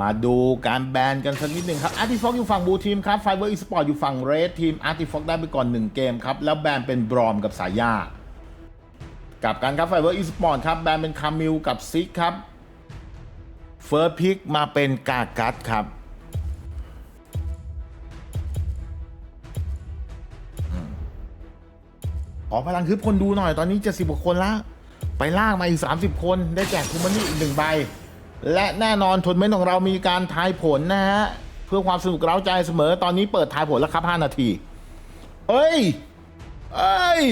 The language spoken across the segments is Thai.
มาดูการแบนกันสักนิดหนึ่งครับอาร์ติฟอกอยู่ฝั่งบูทีมครับไฟเบอร์อีสปอร์ตอยู่ฝั่งเรดทีมอาร์ติฟอกได้ไปก่อน 1 เกมครับ แล้วแบนเป็นบรอมกับสายากลับกันครับไฟเบอร์อีสปอร์ตครับ แบนเป็นคามิลกับซิกครับเฟิร์สพิกมาเป็นกากัสครับขอพลังฮึบคนดูหน่อยตอนนี้ 70กว่าคนละ ไปลากมาอีก 30 คนได้แจกคูมันนี่อีกหนึ่งใบ และแน่นอนทนเมนต์ของเรามีการทายผลนะฮะ เพื่อความสนุกเร้าใจเสมอตอนนี้เปิดทายผลแล้วครับ 5 นาที เอ้ย เอ้ย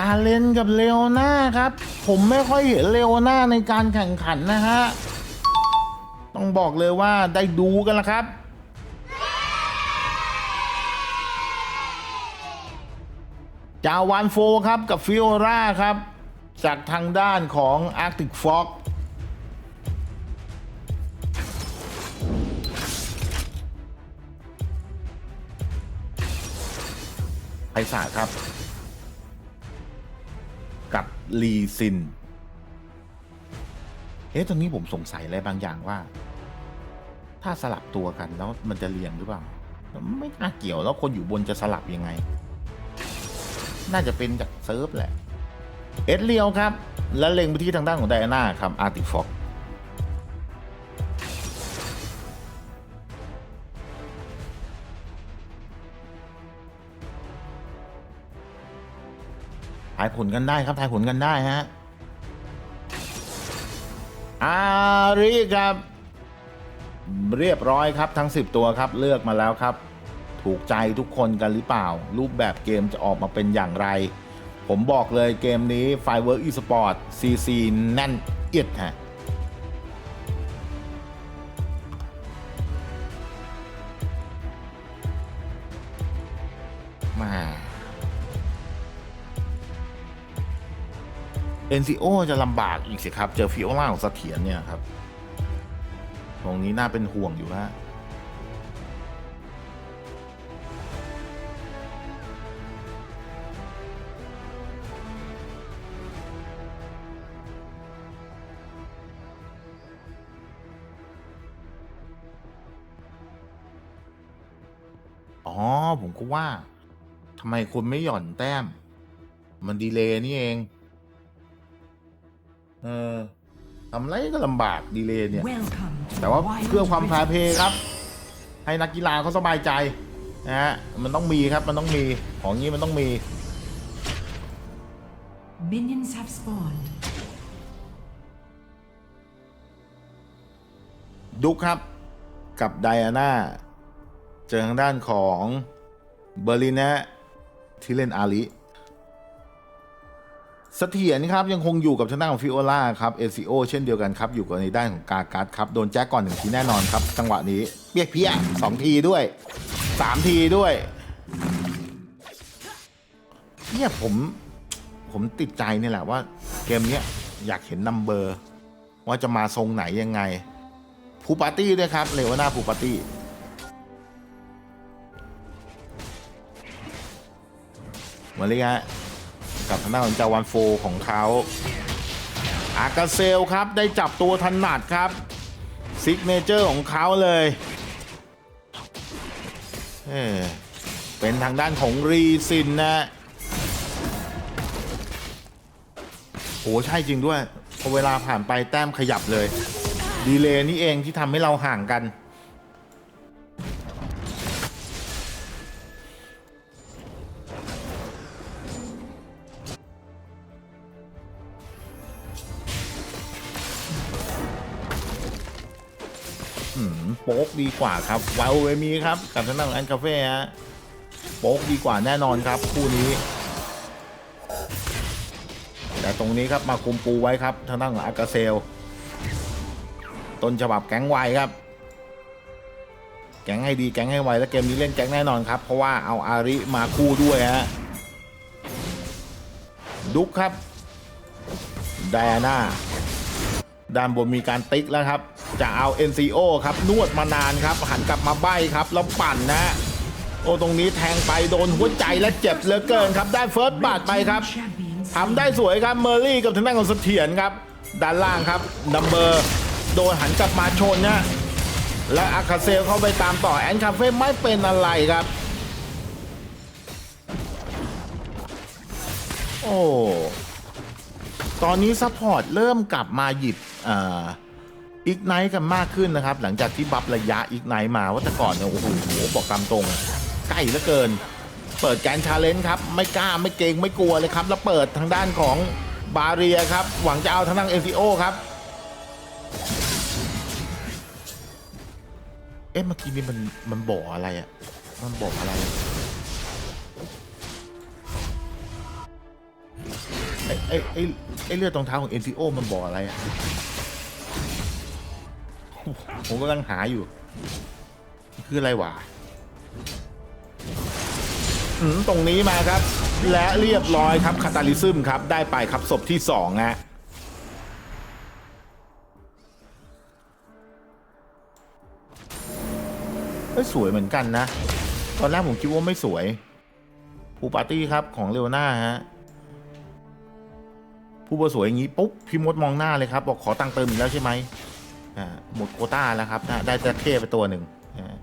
การเล่นกับเลโอน่าครับ ผมไม่ค่อยเห็นเลโอน่าในการแข่งขันนะฮะ ต้องบอกเลยว่าได้ดูกันแล้วครับ จาวานโฟครับกับฟิโอราครับ จากทางด้านของ Arctic Fox ไพศาลครับ กับลีซิน เอ๊ะตรงนี้ผมสงสัยอะไรบางอย่างว่า ถ้าสลับตัวกันแล้วมันจะเรียงหรือเปล่า ไม่น่าเกี่ยวแล้วคนอยู่บนจะสลับยังไง น่าจะเป็นจากเซิร์ฟแหละ เอ็ดเลียวครับ และเล็งไปที่ทางด้านของไดอาน่าครับอาร์ติฟอกทายผลกันได้ครับทายผลกันได้ฮะ อารีครับ เรียบร้อยครับทั้ง 10 ตัวครับเลือกมาแล้วครับ ถูกใจทุกคนกันหรือเปล่า รูปแบบเกมจะออกมาเป็นอย่างไร ผมบอกเลยเกมนี้ Firework Esport CC แน่นเอียดฮะมา NCO จะลำบากอีกสิครับ เจอฟิโอล่าของเสถียรเนี่ยครับ ตรงนี้น่าเป็นห่วงอยู่ฮะ ก็ว่าทำไมคุณไม่หย่อนแต้ม มันดีเลย์นี่เอง เออทำไรก็ลำบากดีเลย์เนี่ย แต่ว่าเพื่อความแฟร์เพย์ครับ ให้นักกีฬาเขาสบายใจนะฮะมันต้องมีครับมันต้องมีของนี้มันต้องมี Minions have spawned. ดุกครับ กับไดอาน่า เจอทางด้านของ เบอร์ลินนะที่เล่นอาลิสเสถียรครับยังคงอยู่กับทางด้านของฟิโอล่าครับเอซิโอเช่นเดียวกันครับ อยู่กับในด้านของกาการ์ดครับ โดนแจ็คก่อนหนึ่งทีแน่นอนครับ จังหวะนี้เปียกเพี้ยสองทีด้วยสามทีด้วย เนี่ยผมผมติดใจนี่แหละว่าเกมเนี้ยอยากเห็นนัมเบอร์ ว่าจะมาทรงไหนยังไงภูปาร์ตี้ด้วยครับเลวานาภูปาร์ตี้ มาเลยฮะกับทางด้านของจาวันโฟของเขาอากาเซลครับได้จับตัวถนัดครับซิกเนเจอร์ของเขาเลยเอ้เป็นทางด้านของรีซินนะโอ้ใช่จริงด้วยพอเวลาผ่านไปแต้มขยับเลย ดีเลย์นี่เองที่ทำให้เราห่างกัน โป๊กดีกว่าครับวาลเวมีครับกับทางด้านของแอนคาเฟ่ฮะโป๊กดีกว่าแน่นอนครับ คู่นี้ แต่ตรงนี้ครับมาคุมปูไว้ครับทางด้านของอากาเซลต้นฉบับแก๊งไวครับ แก๊งให้ดีแก๊งให้ไวแล้วเกมนี้เล่นแก๊งแน่นอนครับ เพราะว่าเอาอาริมาคู่ด้วยฮะดุกครับไดอาน่าด้านบนมีการติ๊กแล้วครับ จะเอา NCO ครับ นวดมานานครับ หันกลับมาใบครับ แล้วปั่นนะ โอ้ ตรงนี้แทงไปโดนหัวใจและเจ็บเหลือเกินครับ ได้เฟิร์สบาดไปครับทำได้สวยครับ เมอร์รี่กับทางด้านของเสถียรครับ ด้านล่างครับดัมเบอร์ โดนหันกลับมาชนนะและอาคาเซลเข้าไปตามต่อแอนคาเฟ่ไม่เป็นอะไรครับ โอ้ ตอนนี้ซัพพอร์ตเริ่มกลับมาหยิบอี อีกไนท์กันมากขึ้นนะครับ หลังจากที่บัฟระยะอีกไนท์มาว่าแต่ก่อนเนี่ยโอ้โหบอกตามตรง ใกล้เหลือเกิน เปิดแกนชาเลนจ์ครับ ไม่กล้าไม่เกรงไม่กลัวเลยครับ แล้วเปิดทางด้านของบาเรียครับ หวังจะเอาทางด้านเอ o โอครับ เอ๊ะเมื่อกี้นี้มันมันบอกอะไรอะ่ะมันบอกอะไรไอ้ไอ้ไอ้เลือดตรงเท้าของ NCO มันบอกอะไรอะ่ะ ผมกำลังหาอยู่ คืออะไรวะตรงนี้มาครับ และเรียบร้อยครับคาตาลิซึมครับ ได้ไปครับศพที่สองฮะสวยเหมือนกันนะ ตอนแรกผมคิดว่าไม่สวยผู้ปาร์ตี้ครับของเลโอน่าฮะผู้ประสวยอย่างนี้ปุ๊บพี่มดมองหน้าเลยครับ บอกขอตังค์เติมอีกแล้วใช่ไหม หมดโควต้าแล้วครับนะได้จระเข้ไปตัวหนึ่งอ่า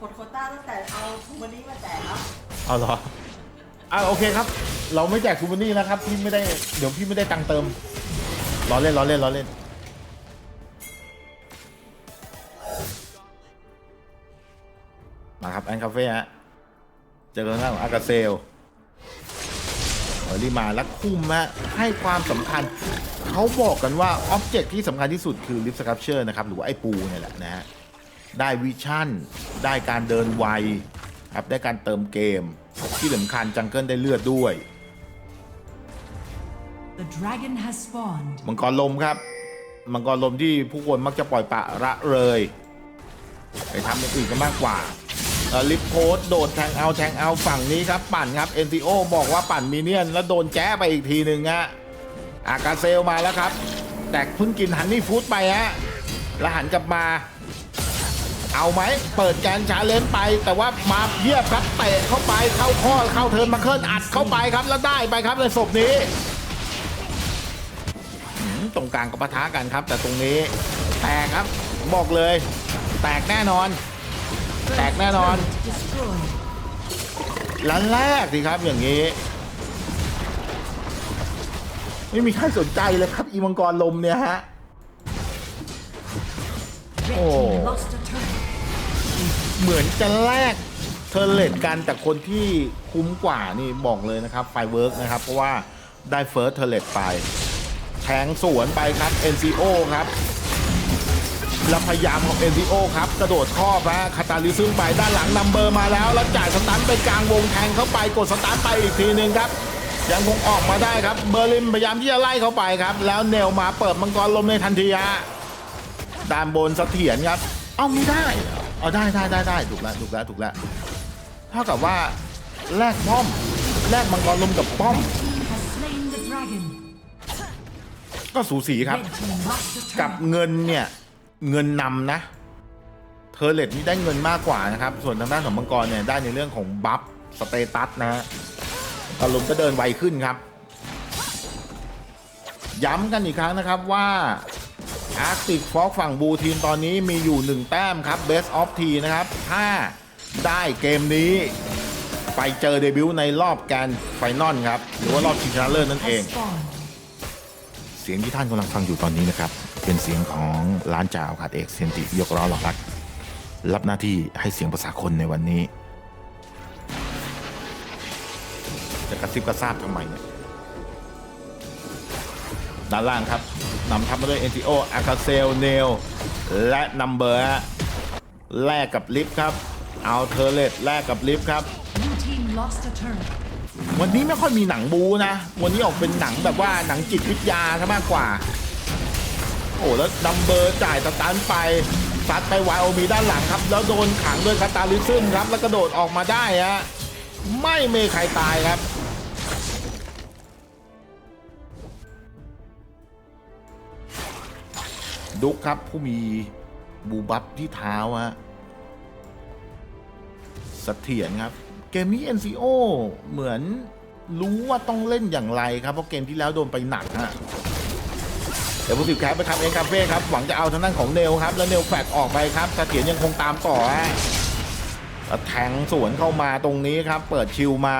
กดโควต้าตั้งแต่เอาทูมันนี้มาแจกครับเอาเหรออ่าโอเคครับ เราไม่แจกคูปองนี่นะครับพี่ไม่ได้เดี๋ยวพี่ไม่ได้ตังค์เติมล้อเล่นล้อเล่นล้อเล่นมาครับแอนคาเฟ่ฮะเจอกันหน้าของอากาเซลเออรีมาแล้วคุมฮะให้ความสำคัญ เขาบอกกันว่าอ็อบเจกที่สำคัญที่สุดคือลิฟต์สครับเชอร์นะครับ หรือว่าไอ้ปูเนี่ยแหละนะฮะ ได้วิชั่น ได้การเดินไวครับ ได้การเติมเกม ที่สำคัญจังเกิลได้เลือดด้วย The dragon has spawned. มังกรลมครับ มังกรลมที่ผู้คนมักจะปล่อยปละระเลยไปทำอย่างอื่นกันมากกว่าเอ่อลิฟโพสต์โดดแทงเอาแทงเอาฝั่งนี้ครับ ปั่นครับ NCO บอกว่าปั่นมีเนียน แล้วโดนแจ้ไปอีกทีหนึ่งฮะ อากาเซลมาแล้วครับ แต่เพิ่งกินฮันนี่ฟู้ดไปฮะแล้วหันกลับมา เอาไหม เปิดแกนชาเลนจ์ไป แต่ว่ามาเยียบครับเตะเข้าไปเข้าข้อเข้าเทิร์นมาเคิลอัดเข้าไปครับแล้วได้ไปครับในศพนี้หืมตรงกลางก็ปะทะกันครับ แต่ตรงนี้แตกครับบอกเลย แตกแน่นอน แตกแน่นอน Destroyed. ลันแรกสิครับอย่างนี้ ไม่มีใครสนใจเลยครับ อีมังกรลมเนี่ยฮะ Red Oh. team lost a turret. เหมือนจะแลกเทอร์เลตกันแต่คนที่คุ้มกว่านี่บอกเลยนะครับไฟเวิร์กนะครับ เพราะว่าได้เฟิร์สเทอร์เลตไป แทงสวนไปครับ NCO ครับแล้วพยายามของ NCO ครับ กระโดดครอบฮะคาตาลิซึมไปด้านหลังนัมเบอร์มาแล้ว แล้วจ่ายสตันไปกลางวงแทงเข้าไปกดสตันไปอีกทีหนึ่งครับ ยังคงออกมาได้ครับ เบอร์ลินพยายามที่จะไล่เข้าไปครับ แล้วเนลมาเปิดมังกรลมในทันทีฮะด้านบนเสถียรครับ เอาไม่ได้เอาได้ได้ได้ได้ถูกแล้วถูกแล้วถูกแล้วเท่ากับว่าแลกป้อมแลกมังกรลมกับป้อม ก็สูสีครับ กับเงินเนี่ยเงินนำนะเทอร์เลตนี่ได้เงินมากกว่านะครับ ส่วนทางด้านของมังกรเนี่ยได้ในเรื่องของบัฟสเตตัสนะฮะ ตอลมก็เดินไวขึ้นครับ ย้ำกันอีกครั้งนะครับว่าอาร์ติกฟอกฝั่งบูทีมตอนนี้มีอยู่ 1 แต้มครับ Best of T นะครับ ถ้าได้เกมนี้ ไปเจอเดบิวต์ในรอบแกรนไฟนอลครับ หรือว่ารอบชิงชนะเลิศนั่นเอง เสียงที่ท่านกำลังฟังอยู่ตอนนี้นะครับ เป็นเสียงของร้านจ่าอากาศเอกเซนติยกล้อหลอกรัก รับหน้าที่ให้เสียงภาษาคนในวันนี้ จะกระซิบกระซาบทำไมเนี่ยด้านล่างครับนำทัพมาด้วย NTO ออาคาเซลเนลและนัมเบอร์แลกกับลิฟต์ครับเอาเทอร์เลตแลกกับลิฟต์ครับ วันนี้ไม่ค่อยมีหนังบูนะ วันนี้ออกเป็นหนังแบบว่าหนังจิตวิทยาซะมากกว่า โอ้แล้วดัมเบอร์จ่ายสตันไปซัดไปไวโอมีด้านหลังครับ แล้วโดนขังด้วยคาตาลิซึมครับ แล้วกระโดดออกมาได้ฮะไม่เมใครตายครับ ดุกครับ ผู้มีบูบับที่เท้าฮะเสถียรครับ เกมนี้ NCO เหมือนรู้ว่าต้องเล่นอย่างไรครับ เพราะเกมที่แล้วโดนไปหนักฮะเดี๋ยวผู้สิบแคปไปครับเอ็นคาเฟ่ครับ หวังจะเอาทางด้านของเนลครับ แล้วเนลแฟกออกไปครับเสถียรยังคงตามต่อฮะแทงสวนเข้ามาตรงนี้ครับ เปิดชิวมา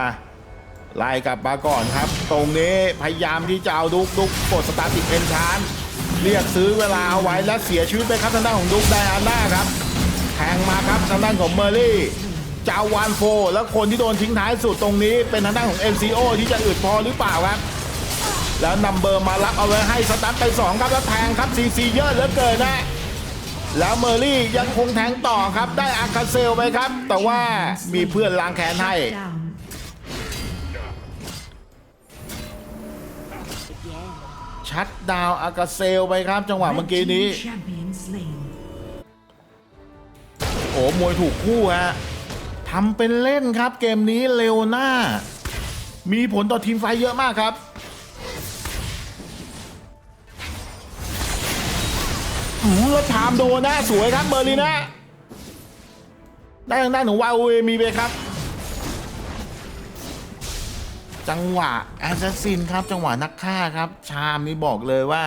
ไล่กลับมาก่อนครับ ตรงนี้พยายามที่จะเอาดุกดุกกดสตาร์ติกเพนชาน เรียกซื้อเวลาเอาไว้และเสียชีวิตไปครับทางด้านของดุกไดอาน่าครับแทงมาครับทางด้านของเมอร์รี่จาวานโฟ แล้วคนที่โดนทิ้งท้ายสุดตรงนี้เป็นทางด้านของ MCO ที่จะอึดพอหรือเปล่าครับ แล้วนัมเบอร์มารับเอาไว้ให้สตันไป2ครับแล้วแทงครับซีซีเยอะเหลือเกินนะแล้วเมอร์รี่ยังคงแทงต่อครับได้อาคาเซลไปครับ แต่ว่ามีเพื่อนล้างแค้นให้ ชัดดาวน์อากาเซลไปครับ จังหวะ Red เมื่อกี้นี้ team Champion slain. โอ้มวยถูกคู่ฮะทำเป็นเล่นครับเกมนี้เร็วหน้ามีผลต่อทีมไฟท์เยอะมากครับอืมแล้วชามโดนนะ สวยครับเบอร์ลีนะได้ทางด้านของวาเวมีไปครับ จังหวะแอสซัสซินครับจังหวะนักฆ่าครับ ชามนี่บอกเลยว่า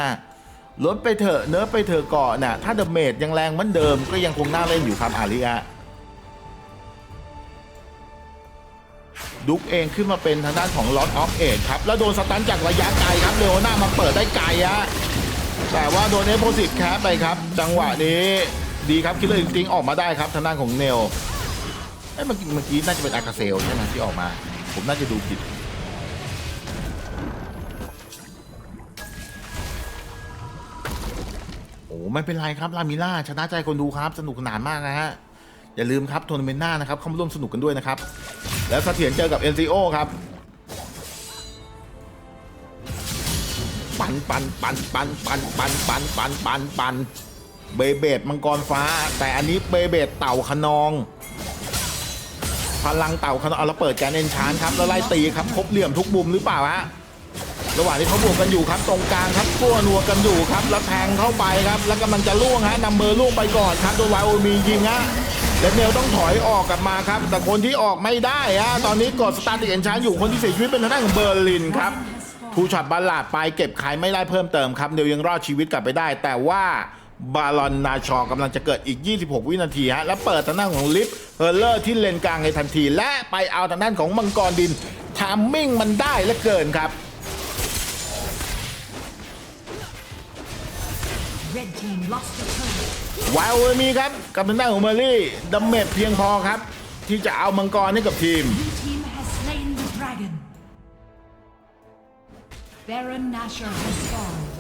ลดไปเถอะเนื้อไปเถอะเก่อนน่ะถ้าเดอะเมดยังแรงเหมือนเดิมก็ยังคงน่าเล่นอยู่ครับอาริยะดุกเองขึ้นมาเป็นทางด้านของลอ t ออฟเอ e ครับ แล้วโดนสตันจากระยะไกลครับเลโอน่ามาเปิดได้ไกลฮะแต่ว่าโดนเอฟโพสิตแคปไปครับ จังหวะนี้ดีครับคิดเลยจริงๆออกมาได้ครับทางด้านของเนลเอ้ยเมื่อกี้เมื่อกี้น่าจะเป็นอากาเซลใช่ไหมที่ออกมา ผมน่าจะดูผิด โอ้ไม่เป็นไรครับลามิล่าชนะใจคนดูครับ สนุกสนานมากนะฮะ อย่าลืมครับทัวร์นาเมนต์หน้านะครับเข้ามาร่วมสนุกกันด้วยนะครับ แล้วเสถียรเจอกับ NCO ครับ ปันปันปันปันปันปันปันปันปันปันเบเบดมังกรฟ้า แต่อันนี้เบเบดเต่าขนอง พลังเต่าขนองเอาแล้วเปิดแกนเอนชานครับแล้วไล่ตีครับครบเหลี่ยมทุกมุมหรือเปล่าฮะ ระหว่างที่เขาบวกกันอยู่ครับตรงกลางครับกั้วนัวกันอยู่ครับ แล้วแทงเข้าไปครับ แล้วกำลังจะล่วงฮะนำเบอร์ล่วงไปก่อนครับโดนวายโอมียิงฮะและเนลต้องถอยออกกลับมาครับ แต่คนที่ออกไม่ได้ฮะตอนนี้กดสตาร์ติเอนชานอยู่คนที่เสียชีวิตเป็นทางด้านของเบอร์ลินครับผู้ช็อตบัลลาดไปเก็บใครไม่ได้เพิ่มเติมครับเนลยังรอดชีวิตกลับไปได้ แต่ว่าบาลอนนาชอกำลังจะเกิดอีก 26 วินาทีฮะ แล้วเปิดทางด้านของลิฟเฮอร์เลอร์ที่เลนกลางในทันที และไปเอาทางด้านของมังกรดินทามมิ่งมันได้เหลือเกินครับ Red team lost the turret. วายโอมีครับกับทางด้านของเมอรี่ดัมเมจเพียงพอครับ ที่จะเอามังกรให้กับทีม Blue team has slain the dragon. Baron Nashor has fallen.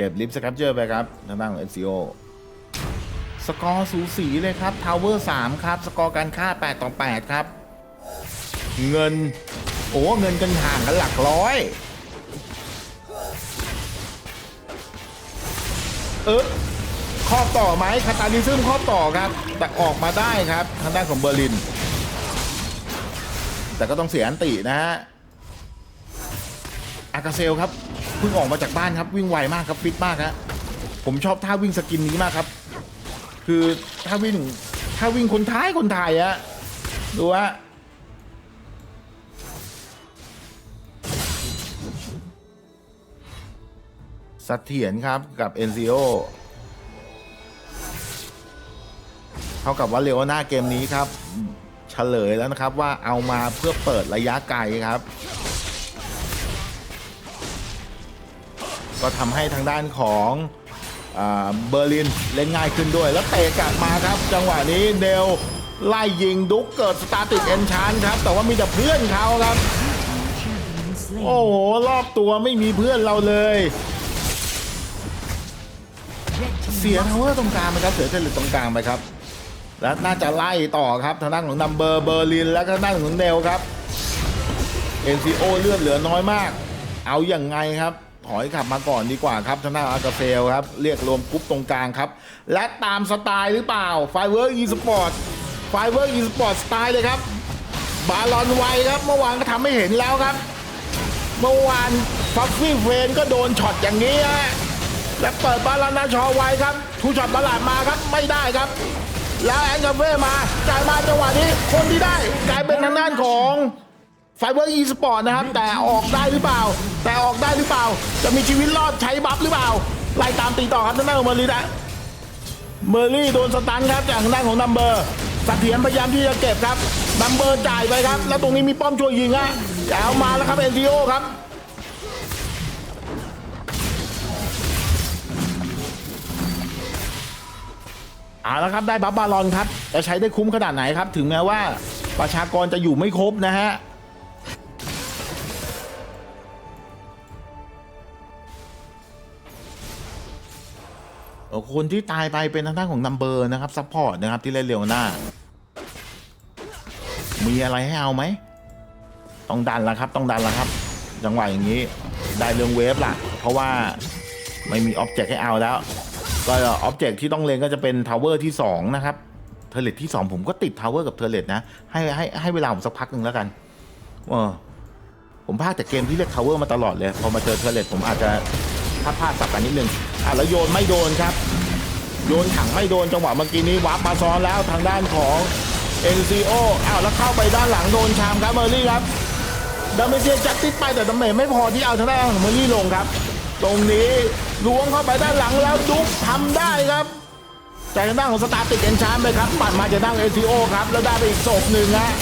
ก็บลิฟต์สครับเจอร์ไปครับทางด้านของ NCO สกอร์สูสีเลยครับทาวเวอร์3ครับ สกอร์การค่า 8 ต่อ 8 ครับ เงิน โอ้เงินกันห่างกันหลักร้อย เออข้อต่อไหมคาตาลิซึมข้อต่อครับ แต่ออกมาได้ครับ ทางด้านของเบอร์ลิน แต่ก็ต้องเสียอันตินะฮะ อากาเซลครับ เพิ่งออกมาจากบ้านครับวิ่งไวมากครับฟิตมากฮะผมชอบท่าวิ่งสกินนี้มากครับ คือถ้าวิ่งถ้าวิ่งคนท้ายคนไทายอะดูฮะเสถียรครับกับ NCO เท่ากับว่าเลโอนาเกมนี้ครับ เฉลยแล้วนะครับว่าเอามาเพื่อเปิดระยะไกลครับ ก็ทำให้ทางด้านของเบอร์ลินเล่นง่ายขึ้นด้วย แล้วเตะกลับมาครับ จังหวะนี้เดลไล่ยิงดุกเกิดสตาร์ติกเอนชานครับ แต่ว่ามีแต่เพื่อนเขาครับ โอ้โห รอบตัวไม่มีเพื่อนเราเลย เสียทาวเวอร์ตรงกลางไปครับ เสียเทเลตตรงกลางไปครับ และน่าจะไล่ต่อครับทางด้านของนัมเบอร์เบอร์ลิน และก็ทางด้านของเดลครับ NCO เลือดเหลือน้อยมาก เอาอย่างไงครับ ถอยกลับมาก่อนดีกว่าครับทางด้านอากาเซลครับ เรียกรวมกรุ๊ปตรงกลางครับ และตามสไตล์หรือเปล่าไฟเวอร์อีสปอร์ตไฟเวอร์อีสปอร์ตสไตล์เลยครับ บาลอนไวครับเมื่อวานก็ทำให้เห็นแล้วครับ เมื่อวานฟัฟฟี่เฟนก็โดนช็อตอย่างนี้ฮะและเปิดบาลานาชอไว้ครับทูช็อตบาลาดมาครับไม่ได้ครับ แล้วแอนกาเฟ่มาจ่ายมาจังหวะนี้คนที่ได้กลายเป็นทางด้านของ ไฟเบอร์อีสปอร์ตนะครับ แต่ออกได้หรือเปล่า แต่ออกได้หรือเปล่า จะมีชีวิตรอดใช้บัฟหรือเปล่า ไล่ตามตีต่อครับทางด้านของเมอร์ลีนะเมอร์ลี่โดนสตันครับจากทางด้านของนัมเบอร์สเถียรพยายามที่จะเก็บครับนัมเบอร์จ่ายไปครับ แล้วตรงนี้มีป้อมช่วยยิงฮะแเอามาแล้วครับเอ็นทีโอครับเอาละครับได้บัฟบาลอนครับจะใช้ได้คุ้มขนาดไหนครับ ถึงแม้ว่าประชากรจะอยู่ไม่ครบนะฮะ คนที่ตายไปเป็นทางด้านของนัมเบอร์นะครับซัพพอร์ตนะครับที่เล่นเร็วหน้า มีอะไรให้เอาไหม ต้องดันละครับ ต้องดันละครับ จังหวะอย่างนี้ ได้เรื่องเวฟล่ะเพราะว่าไม่มีอ็อบเจกต์ให้เอาแล้ว ก็ออบเจกต์ที่ต้องเลงก็จะเป็นทาวเวอร์ที่ 2 นะครับ เทเลตที่ 2 ผมก็ติดทาวเวอร์กับเทเลตนะ ให้ให้ให้เวลาผมสักพักหนึ่งแล้วกันเออผมพลาดแต่เกมที่เรียกทาวเวอร์มาตลอดเลย พอมาเจอเทเลตผมอาจจะ พลาดพลาดสับกันนิดนึงอะแล้วโยนไม่โดนครับ โยนถังไม่โดนจังหวะเมื่อกี้นี้วับมาซ้อนแล้วทางด้านของ NCO อ้าวแล้วเข้าไปด้านหลังโดนชามครับเมอร์รี่ครับดาเมเซียจัดติดไปแต่ดาเมจไม่พอที่เอาทางด้านของเมอร์รี่ลงครับ ตรงนี้ล้วงเข้าไปด้านหลังแล้วดุ๊กทำได้ครับจากทางด้านของสตาร์ติกเอนชามไปครับปัดมาจากด้าน NCO ครับแล้วได้ไปอีกศพหนึ่งฮะ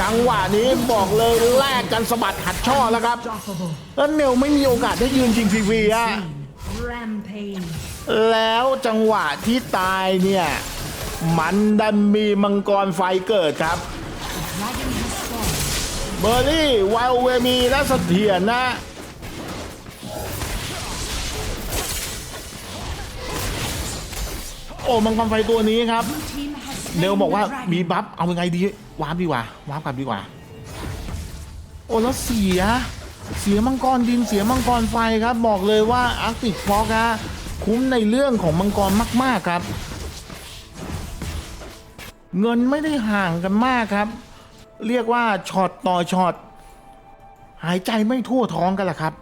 จังหวะนี้บอกเลยแลกกันสะบัดหัดช่อแล้วครับ Unstoppable. แล้วเนลไม่มีโอกาสได้ยืนจริงฟรีๆฮะแล้วจังหวะที่ตายเนี่ย มันดันมีมังกรไฟเกิดครับเบอร์รี่ไวลเวมีและเสถียรนะ โอ้มังกรไฟตัวนี้ครับ เนลบอกว่ามีบัฟเอายังไงดีวาร์ปดีกว่าวาร์ปกลับดีกว่า โอ้แล้วเสีย เสียมังกรดินเสียมังกรไฟครับ บอกเลยว่าอาร์ติกฟอกะคุ้มในเรื่องของมังกรมาก ๆครับ เงินไม่ได้ห่างกันมากครับ เรียกว่าช็อตต่อช็อตหายใจไม่ทั่วท้องกันละครับ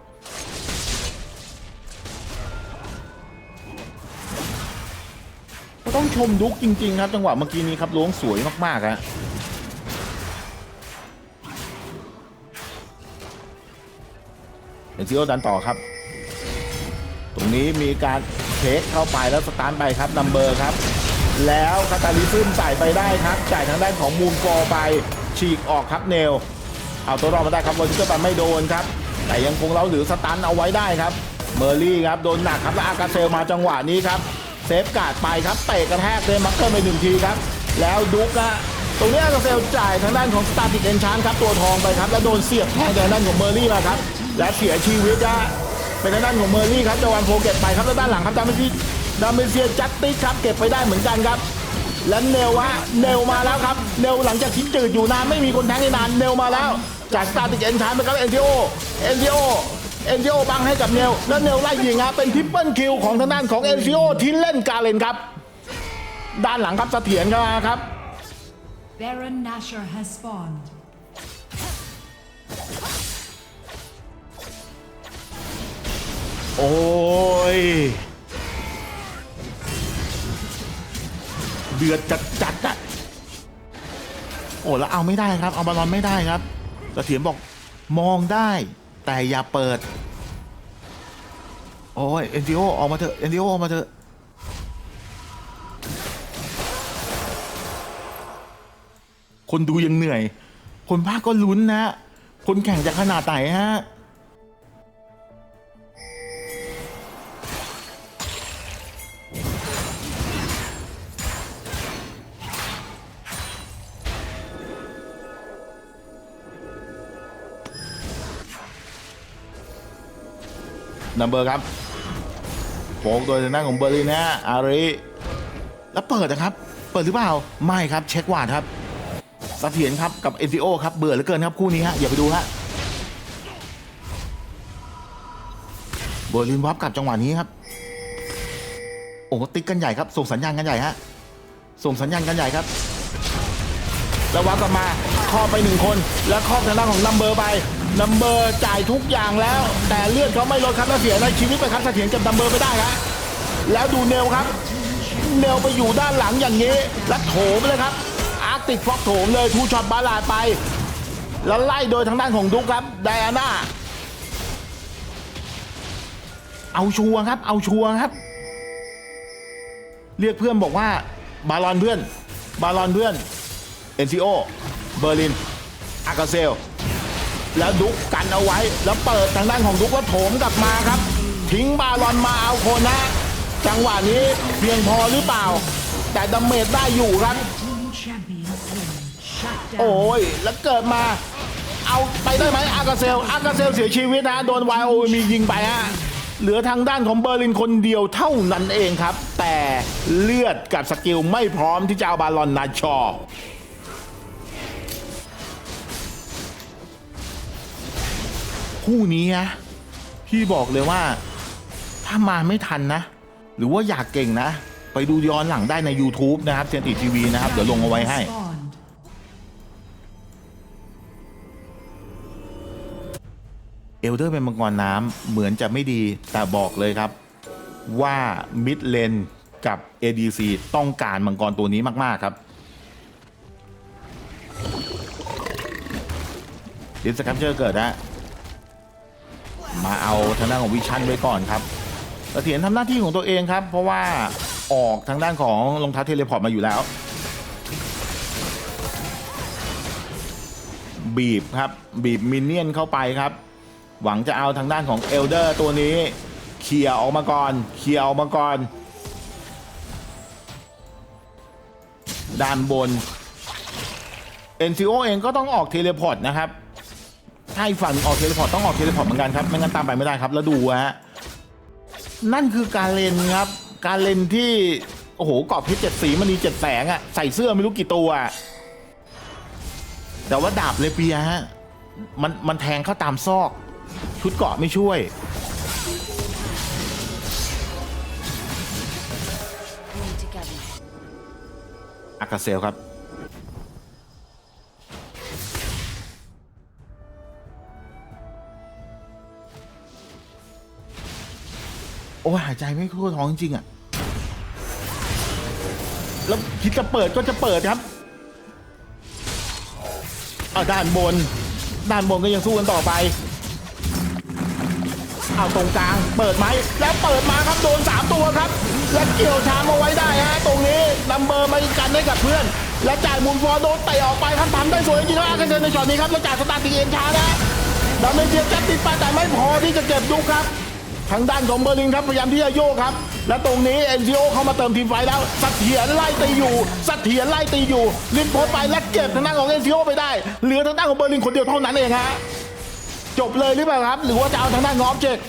ต้องชมดุกจริง ๆ ครับ จังหวะเมื่อกี้นี้ครับล้วงสวยมากๆฮะเอ็นซิโอดันต่อครับ ตรงนี้มีการเทคเข้าไปแล้วสตาร์ทไปครับนัมเบอร์ครับ แล้วคาตาลิซึมใส่ไปได้ครับจ่ายทางด้านของมูลกอไปฉีกออกครับเนล เอาตัวรอดมาได้ครับวอลเตอร์ปันไม่โดนครับ แต่ยังคงเราหรือสตันเอาไว้ได้ครับ เมอร์ลี่ครับโดนหนักครับแล้วอากาเซลมาจังหวะนี้ครับ เซฟการ์ดไปครับเตะกระแทกเดมักเกอร์ไปหนึ่งทีครับ แล้วดุกอะตรงนี้อากาเซลจ่ายทางด้านของสตาร์ติกเอนชานครับตัวทองไปครับ แล้วโดนเสียบแทงจากด้านของเมอร์ลี่มาครับ และเสียชีวิตอะเป็นทางด้านของเมอร์ลี่ครับจาวันโพเก็บไปครับแล้วด้านหลังครับดามเมเซียดามเมเซียจัตติครับเก็บไปได้เหมือนกันครับและเนลฮะเนลมาแล้วครับเนลหลังจากที่จืดอยู่นานไม่มีคนแทงให้นานเนลมาแล้ว จากสตาร์ติกเอนชานไปครับเอ็นทีโอเอ็นทีโอ เอ็นทีโอบังให้กับเนลแล้วเนลไล่ยิงฮะเป็นทริปเปิลคิวของทางด้านของเอ็นทีโอที่เล่นกาเลนครับ ด้านหลังครับเสถียรเข้ามาครับ Baron Nashor has spawned. โอ้ย เดือดจัดจัดๆอะโอ้แล้วเอาไม่ได้ครับ เอาบอลลอนไม่ได้ครับเสถียรบอกมองได้ แต่อย่าเปิด โอ้ยเอ็นดิโอออกมาเถอะเอ็นดิโอออกมาเถอะคนดูยังเหนื่อย คนภาคก็ลุ้นนะ คนแข่งจะขนาดไหนฮะ นัมเบอร์ครับโฟกโดยทางด้านของเบอร์ลินนะอาริแล้วเปิดนะครับ เปิดหรือเปล่า ไม่ครับ เช็ควาดครับสเสถียรครับกับเอ็นซีโอครับ เบื่อเหลือเกินครับคู่นี้ฮะ อย่าไปดูฮะ เบอร์ลินวับกลับจังหวะนี้ครับ โอ้โหติ๊กกันใหญ่ครับ ส่งสัญญาณกันใหญ่ฮะ ส่งสัญญาณกันใหญ่ครับ แล้ววับกลับมา ครอบไปหนึ่งคน แล้วครอบทางด้านของนัมเบอร์ไปนัมเบอร์จ่ายทุกอย่างแล้ว แต่เลือดเขาไม่ลดครับแล้วเสียในชีวิตไปครับเสถียรกับนัมเบอร์ไปได้ครับแล้วดูเนลครับ เนลไปอยู่ด้านหลังอย่างนี้ แล้วโถมเลยครับ อาร์ติกฟ็อกโถมเลยทูช็อตบาลาดไป แล้วไล่โดยทางด้านของดุกครับไดอาน่าเอาชัวร์ครับ เอาชัวร์ครับ เรียกเพื่อนบอกว่าบาลอนเพื่อน บาลอนเพื่อนเอ็นซีโอ เบอร์ลินอากาเซล แล้วดุกกันเอาไว้ แล้วเปิดทางด้านของดุกแล้วโถมกลับมาครับ ทิ้งบาลอนมาเอาโคนะ จังหวะนี้เพียงพอหรือเปล่า แต่ดาเมจได้อยู่ครับ โอ้ย แล้วเกิดมา เอาไปได้ไหมอากาเซลอากาเซลเสียชีวิตนะโดนวายโอมียิงไปฮะเหลือทางด้านของเบอร์ลินคนเดียวเท่านั้นเองครับ แต่เลือดกับสกิลไม่พร้อมที่จะเอาบาลอนนาชอ คู่นี้นะพี่บอกเลยว่า ถ้ามาไม่ทันนะ หรือว่าอยากเก่งนะ ไปดูย้อนหลังได้ใน YouTube นะครับเซนติทีวีนะครับ เดี๋ยวลงเอาไว้ให้ เอลเดอร์เป็นมังกรน้ำเหมือนจะไม่ดีแต่บอกเลยครับ ว่ามิดเลนกับ ADC ต้องการมังกรตัวนี้มาก ๆ ครับดิสคัพเจอร์เกิดนะ มาเอาทางด้านของวิชั่นไว้ก่อนครับเสถียรทำหน้าที่ของตัวเองครับ เพราะว่าออกทางด้านของรองเท้าเทเลพอร์ตมาอยู่แล้ว บีบครับ บีบมินเนี่ยนเข้าไปครับ หวังจะเอาทางด้านของเอลเดอร์ตัวนี้เคลียร์ออกมาก่อนเคลียร์ออกมาก่อน ด้านบน NCO เองก็ต้องออกเทเลพอร์ตนะครับ ถ้าอีกฝั่งออกเทเลพอร์ตต้องออกเทเลพอร์ตเหมือนกันครับไม่งั้นตามไปไม่ได้ครับแล้วดูฮะนั่นคือการเลนครับ การเลนที่โอ้โหกรอบเพชรเจ็ดสีมันมีเจ็ดแสงอะใส่เสื้อไม่รู้กี่ตัวแต่ว่าดาบเลเปียฮะมันมันแทงเข้าตามซอก ชุดเกาะไม่ช่วย อากาเซลครับ อ้หายใจไม่ทั่วท้องจริงๆอะแล้วคิดจะเปิดก็จะเปิดครับเอาด้านบน ด้านบนก็ยังสู้กันต่อไป เอาตรงกลาง เปิดไหมแล้วเปิดมาครับโดน3ตัวครับ และเกี่ยวชามเอาไว้ได้ฮะตรงนี้นัมเบอร์มากันให้กับเพื่อน และจ่ายมุมฟอร์โดนเตะออกไปครับทำได้สวยจริงๆแล้วอากันเซนในช็อตนี้ครับแล้วจ่ายสตาร์ติเอ็นช้านะดาเมจเทียจัดติดไปแต่ไม่พอที่จะเก็บดุกครับ ทางด้านของเบอร์ลินครับพยายามที่จะโยกครับ และตรงนี้เอ็นซีโอเข้ามาเติมทีมไฟแล้วเสถียรไล่ตีอยู่เสถียรไล่ตีอยู่ลินโพสต์ไปและเก็บทางด้านของเอ็นซีโอไปได้เหลือทางด้านของเบอร์ลินคนเดียวเท่านั้นเองฮะจบเลยหรือเปล่าครับ หรือว่าจะเอาทางด้านของออบเจกต์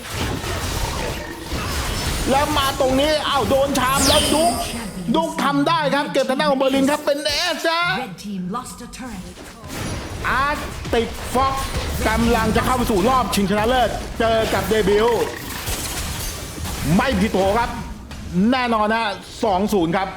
แล้วมาตรงนี้อ้าวโดนชามแล้วดุกดุกทำได้ครับ เก็บทางด้านของเบอร์ลินครับเป็นเอสจ้า Red team lost a turret. อาร์ติกฟ็อกกำลังจะเข้าไปสู่รอบชิงชนะเลิศเจอกับเดบิวต์ ไม่ผิดโผครับ แน่นอนนะ 2-0 ครับ